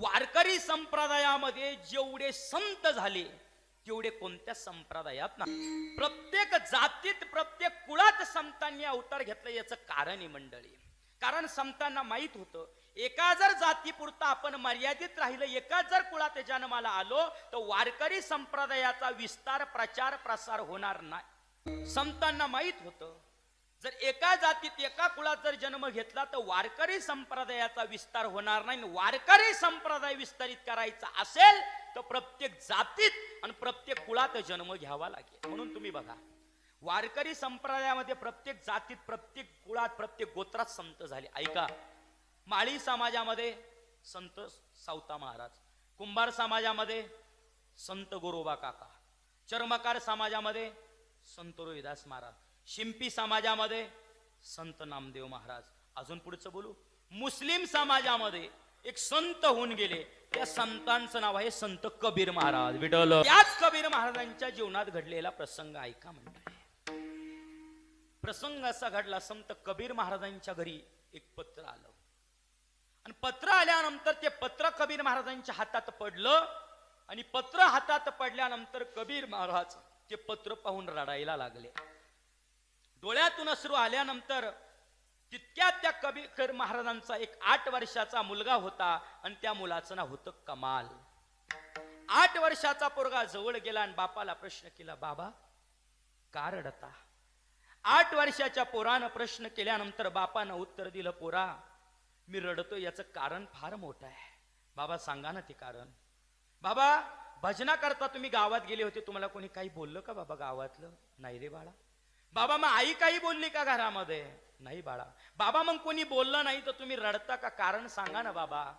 वारकरी संप्रदायामध्ये जेवढे संत झाले तेवढे कोणत्या संप्रदायात ना? प्रत्येक जातीत प्रत्येक कुळात संतांनी अवतार घेतलं याचं कारण आहे मंडळी. कारण संतांना माहीत होतं एका जर जातीपुरता आपण मर्यादित राहिलं एका जर कुळात जन्माला आलो तर वारकरी संप्रदायाचा विस्तार प्रचार प्रसार होणार नाही. संतांना माहीत होतं जर एका जातीत एका कुळात जर जन्म घेतला तर वारकरी संप्रदायाचा विस्तार होणार नाही. वारकरी संप्रदाय विस्तारित करायचा असेल तर प्रत्येक जातीत आणि प्रत्येक कुळात जन्म घ्यावा लागेल. म्हणून तुम्ही बघा वारकरी संप्रदायामध्ये प्रत्येक जातीत प्रत्येक कुळात प्रत्येक गोत्रात संत झाले. ऐका माळी समाजामध्ये संत सावता महाराज कुंभार समाजामध्ये संत गोरोबा काका चर्मकार समाजामध्ये संत रोहिदास महाराज शिंपी समाजामध्ये संत नामदेव महाराज. अजून पुढचं बोलू. मुस्लिम समाजामध्ये एक संत होऊन गेले. त्या संतांचं नाव आहे संत कबीर महाराज. विठल त्याच कबीर महाराजांच्या जीवनात घडलेला प्रसंग ऐका म्हणताय प्रसंग असा घडला संत कबीर महाराजांच्या घरी एक पत्र आलं. आणि पत्र आल्यानंतर ते पत्र कबीर महाराजांच्या हातात पडलं. आणि पत्र हातात पडल्यानंतर कबीर महाराज ते पत्र पाहून रडायला लागले. डोळ्यातून अश्रू आल्यानंतर तितक्यात त्या कबीकर महाराजांचा एक आठ वर्षाचा मुलगा होता आणि त्या मुलाचं नाव होतं कमाल. आठ वर्षाचा पोरगा जवळ गेला आणि बापाला प्रश्न केला बाबा का रडता आठ वर्षाच्या पोरानं प्रश्न केल्यानंतर बापानं उत्तर दिलं पोरा मी रडतो याचं कारण फार मोठं आहे. बाबा सांगा ना ते कारण. बाबा भजना करता तुम्ही गावात गेले होते तुम्हाला कोणी काही बोललं का बाबा गावातलं? नाही रे बाळा. बाबा मग आई काही बोलली का घरामध्ये? नाही बाळा. बाबा मग कोणी बोललं नाही तर तुम्ही रडता का? कारण सांगा ना बाबा.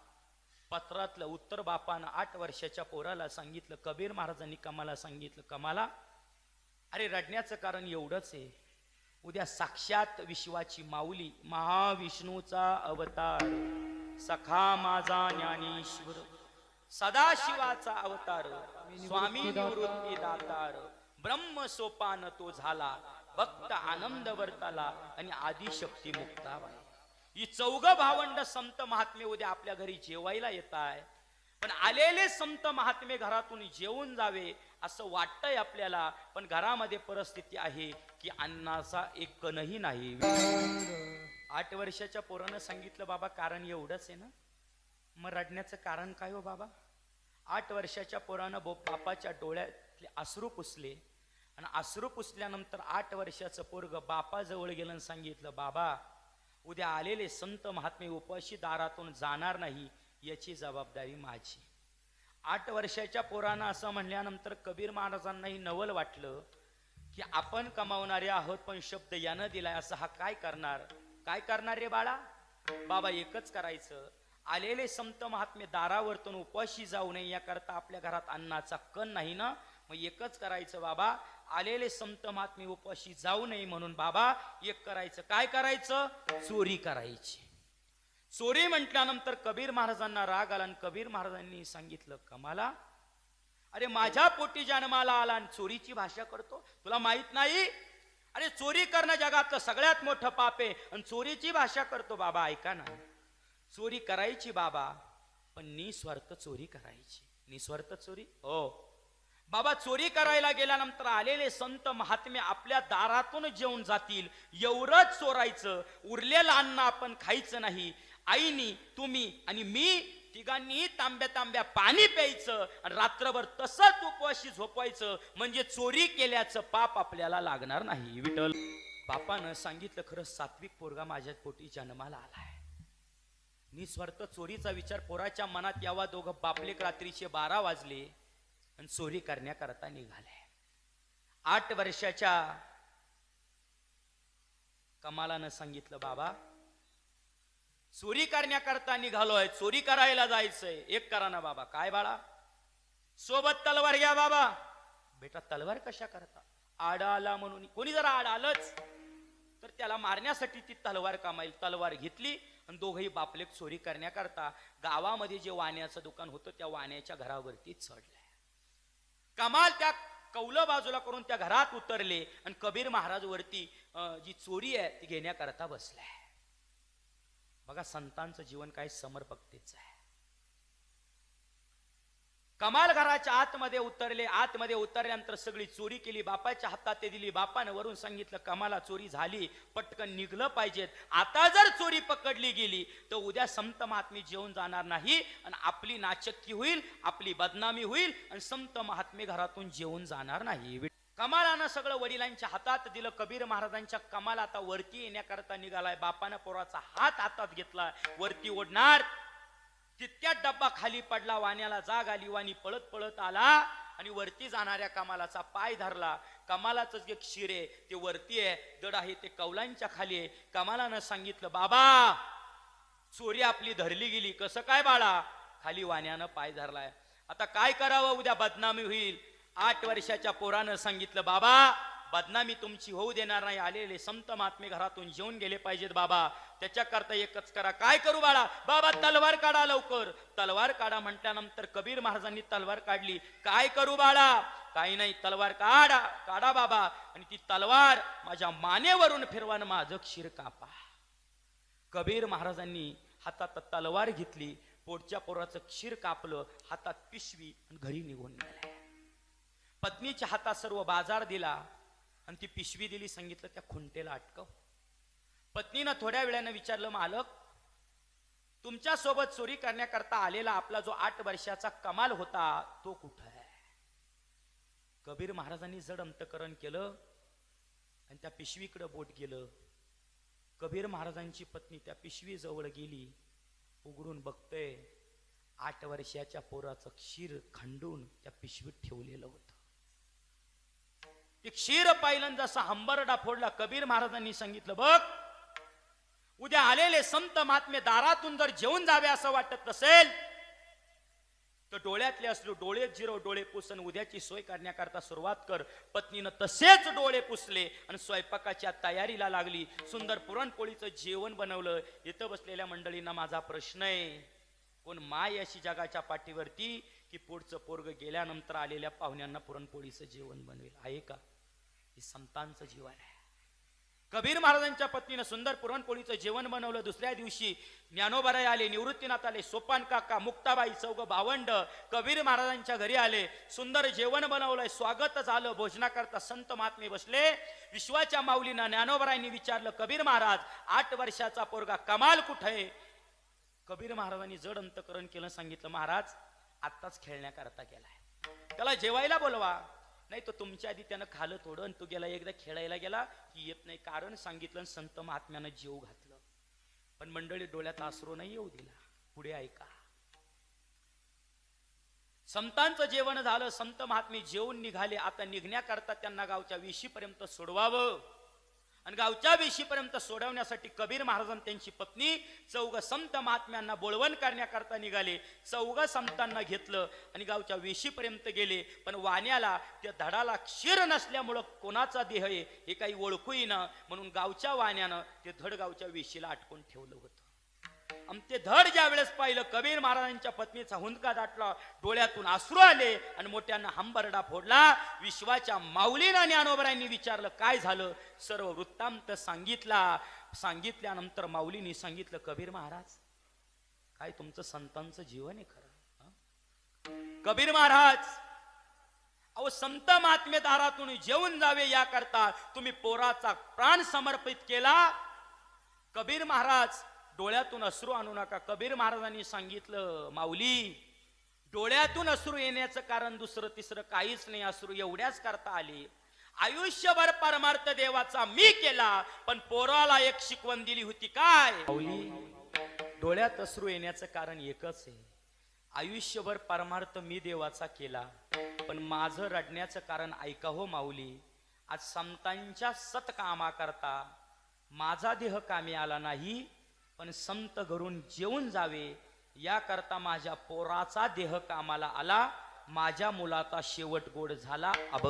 पत्रातलं उत्तर बापानं आठ वर्षाच्या पोराला सांगितलं कबीर महाराजांनी कमाला सांगितलं. कमाला? अरे रडण्याचं कारण एवढंच आहे. उद्या साक्षात विश्वाची माऊली महाविष्णूचा अवतार. सखा माझा ज्ञानेश्वर सदाशिवाचा अवतार. स्वामी निवृत्ती दातार. ब्रह्म सोपान तो झाला. भक्त आनंद वर्ताला आणि आदिशक्ती मुक्ताबाई ही चौघ भावंड संत महात्मे उद्या आपल्या घरी जेवायला येत आहे पण आलेले संत महात्मे घरातून जेवून जावे असं वाटतंय आपल्याला पण घरामध्ये परिस्थिती आहे की अन्नाचा एक कणही नाही. आठ वर्षाच्या पोरानं सांगितलं बाबा कारण एवढंच आहे ना? मग रडण्याचं कारण काय हो बाबा? आठ वर्षाच्या पोरानं बो बापाच्या डोळ्यातले अश्रू पुसले. आणि अश्रू पुसल्यानंतर आठ वर्षाचं पोरग बापाजवळ गेलं आणि सांगितलं बाबा उद्या आलेले संत महात्मे उपाशी दारातून जाणार नाही याची जबाबदारी माझी. आठ वर्षाच्या पोरानं असं म्हणल्यानंतर कबीर महाराजांनाही नवल वाटलं की आपण कमावणारे आहोत पण शब्द यानं दिलाय असं हा काय करणार? काय करणार रे बाळा? बाबा एकच करायचं. आलेले संत महात्मे दारावरतून उपाशी जाऊ नये याकरता आपल्या घरात अन्नाचा कण नाही ना? मग एकच करायचं बाबा आलेले संत महात्मे उपाशी जाऊ नये म्हणून बाबा एक करायचं. काय करायचं? चोरी करायची. चोरी म्हटल्यानंतर कबीर महाराजांना राग आला आणि कबीर महाराजांनी सांगितलं कमाला अरे माझ्या पोटी जन्माला आला आणि चोरीची भाषा करतो? तुला माहीत नाही? अरे चोरी करणं जगातलं सगळ्यात मोठं पाप आहे आणि चोरीची भाषा करतो बाबा ऐका ना. चोरी करायची बाबा पण निस्वार्थ चोरी करायची. निस्वार्थ चोरी? हो. बाबा चोरी करायला गेल्यानंतर आलेले संत महात्मे आपल्या दारातून जेवून जातील. एवढंच चोरायचं. उरलेलं अन्न आपण खायचं नाही. आईनी तुम्ही आणि मी तिघांनी तांब्या तांब्या पाणी प्यायचं आणि रात्रभर तसंच उपवाशी झोपवायचं. म्हणजे चोरी केल्याचं पाप आपल्याला लागणार नाही. विठल बापानं सांगितलं खरं सात्विक पोरगा माझ्या पोटी जन्माला आलाय. निस्वार्थ चोरीचा विचार पोराच्या मनात यावा. दोघं बापलेक रात्रीचे बारा वाजले. आणि चोरी करण्याकरता निघाले आठ वर्षाच्या कमालानं सांगितलं बाबा चोरी करण्याकरता निघालोय चोरी करायला जायचंय. एक करा ना बाबा. काय बाळा? सोबत तलवार घ्या बाबा. बेटा तलवार कशा करता? आड आला म्हणून. कोणी जर आड आलंच तर त्याला मारण्यासाठी ती तलवार कामाईल. तलवार घेतली आणि दोघही बापलेक चोरी करण्याकरता गावामध्ये जे वाण्याचं दुकान होतं त्या वाण्याच्या घरावरती चढलं. कमाल त्या कौल बाजूला करून त्या घरात उतरले आणि कबीर महाराज वरती जी चोरी आहे ती घेण्याकरता बसलाय. बघा संतांचं जीवन काय समर्पकतेच आहे. कमाल घराच्या आतमध्ये उतरले आतमध्ये उतरल्यानंतर सगळी चोरी केली बापाच्या हातात ते दिली बापानं वरून सांगितलं कमाला चोरी झाली पटकन निघलं पाहिजेत. आता जर चोरी पकडली गेली तर उद्या संत महात्मी जेवून जाणार नाही आणि आपली नाचक्की होईल आपली बदनामी होईल आणि संत महात्मे घरातून जेवून जाणार नाही. कमालानं सगळं वडिलांच्या हातात दिलं कबीर महाराजांच्या कमाल आता वरती येण्याकरता निघालाय बापानं पोराचा हात हातात घेतला वरती ओढणार तितक्यात डब्बा खाली पडला वाण्याला जाग आली वाणी पळत पळत आला आणि वरती जाणाऱ्या कमालाचा पाय धरला. कमालाच जे क्षीर आहे ते वरती आहे दड आहे ते कौलांच्या खाली आहे. कमालानं सांगितलं बाबा चोरी आपली धरली गेली कसं काय बाळा? खाली वाण्यानं पाय धरलाय. आता काय करावं उद्या बदनामी होईल. आठ वर्षाच्या पोरानं सांगितलं बाबा बदनामी तुमची होऊ देणार नाही. आलेले संत महात्मे घरातून जेवून गेले पाहिजेत बाबा. त्याच्याकरता एकच करा. काय करू बाळा? बाबा तलवार काढा लवकर. तलवार काढा म्हटल्यानंतर कबीर महाराजांनी तलवार काढली. काय करू बाळा? काही नाही तलवार काढा. काढा बाबा. आणि ती तलवार माझ्या मानेवरून फिरवान माझं क्षीर कापा. कबीर महाराजांनी हातात तलवार घेतली. पोटच्या पोराचं क्षीर कापलं. हातात पिशवी आणि घरी निघून गेले पत्नीच्या हातात सर्व बाजार दिला. आणि ती पिशवी दिली सांगितलं त्या खुंटेला अटकव. पत्नीनं थोड्या वेळानं विचारलं मालक तुमच्यासोबत चोरी करण्याकरता आलेला आपला जो आठ वर्षाचा कमाल होता तो कुठं आहे? कबीर महाराजांनी जड अंतकरण केलं आणि त्या पिशवीकडे बोट गेलं. कबीर महाराजांची पत्नी त्या पिशवी जवळ गेली उघडून बघते आठ वर्षाच्या पोराचं क्षीर खंडून त्या पिशवीत ठेवलेलं होतं. ते क्षीर पाहिलं जसा हंबरडा फोडला कबीर महाराजांनी सांगितलं बघ उद्या आलेले संत महात्मे दारातून जर जेवून जावे असं वाटत नसेल तर डोळ्यातले असलो डोळे जिरो डोळे पुसन उद्याची सोय करण्याकरता सुरुवात कर. पत्नीनं तसेच डोळे पुसले आणि स्वयंपाकाच्या तयारीला लागली. सुंदर पुरणपोळीचं जेवण बनवलं. इथं बसलेल्या मंडळींना माझा प्रश्न आहे कोण माय अशी जगाच्या पाठीवरती की पुढचं पोरग गेल्यानंतर आलेल्या पाहुण्यांना पुरणपोळीचं जेवण बनवेल? आहे का? हे संतांचं जीवन आहे. कबीर महाराजांच्या पत्नीनं सुंदर पुरणपोळीचं जेवण बनवलं. दुसऱ्या दिवशी ज्ञानोबाराय आले निवृत्तीनाथ आले सोपान काका मुक्ताबाई चौग भावंड कबीर महाराजांच्या घरी आले. सुंदर जेवण बनवलंय स्वागत झालं भोजनाकरता संत महात्मे बसले. विश्वाच्या माऊलीनं ज्ञानोबरायांनी विचारलं कबीर महाराज आठ वर्षाचा पोरगा कमाल कुठे कबीर महाराजांनी जड अंतकरण केलं सांगितलं महाराज आत्ताच खेळण्याकरता गेलाय. त्याला जेवायला बोलवा. नाही तो तुमच्या आधी त्यानं खालं थोडं आणि तो गेला एकदा खेळायला गेला की येत नाही. कारण सांगितलं संत महात्म्यानं जेव घातलं. पण मंडळी डोळ्यात आसरो नाही येऊ दिला. पुढे ऐका. संतांचं जेवण झालं संत महात्मे जेवून निघाले. आता निघण्याकरता त्यांना गावच्या विशीपर्यंत सोडवावं. आणि गावच्या वेशीपर्यंत सोडवण्यासाठी कबीर महाराजांनी त्यांची पत्नी चौघ संत महात्म्यांना बोळवण करण्याकरता निघाले. चौघ संतांना घेतलं आणि गावच्या वेशीपर्यंत गेले. पण वाण्याला त्या धडाला क्षीर नसल्यामुळं कोणाचा देह आहे हे काही ओळखू येईना. म्हणून गावच्या वाण्यानं ते धड गावच्या वेशीला अटकून ठेवलं होतं. आणि ते धड ज्या वेळेस पाहिलं कबीर महाराजांच्या पत्नीचा हुंदका दाटला डोळ्यातून आसरू आले आणि मोठ्यांना हंबरडा फोडला. विश्वाच्या माऊलीनं ज्ञानोबरायांनी विचारलं काय झालं? सर्व वृत्तांत सांगितला. सांगितल्यानंतर माऊलीने सांगितलं कबीर महाराज काय तुमचं संतांचं जीवन आहे खरं? कबीर महाराज अहो संत मात्मेदारातून जेवून जावे याकरता तुम्ही पोराचा प्राण समर्पित केला. कबीर महाराज डोळ्यातून अश्रू आणू नका. कबीर महाराजांनी सांगितलं माऊली डोळ्यातून अश्रू येण्याचं कारण दुसरं तिसरं काहीच नाही. अश्रू एवढ्याच करता आले. आयुष्यभर परमार्थ देवाचा मी केला पण पोराला एक शिकवण दिली होती काय? माऊली डोळ्यात अश्रू येण्याचं कारण एकच आहे. आयुष्यभर परमार्थ मी देवाचा केला पण माझं रडण्याचं कारण ऐका हो माऊली. आज संतांच्या सतकामा करता माझा देह कामी आला नाही पण संत घरून जेवून जावे याकरता माझ्या पोराचा देह कामाला आला माझ्या मुलाचा शेवट गोड झाला अभंग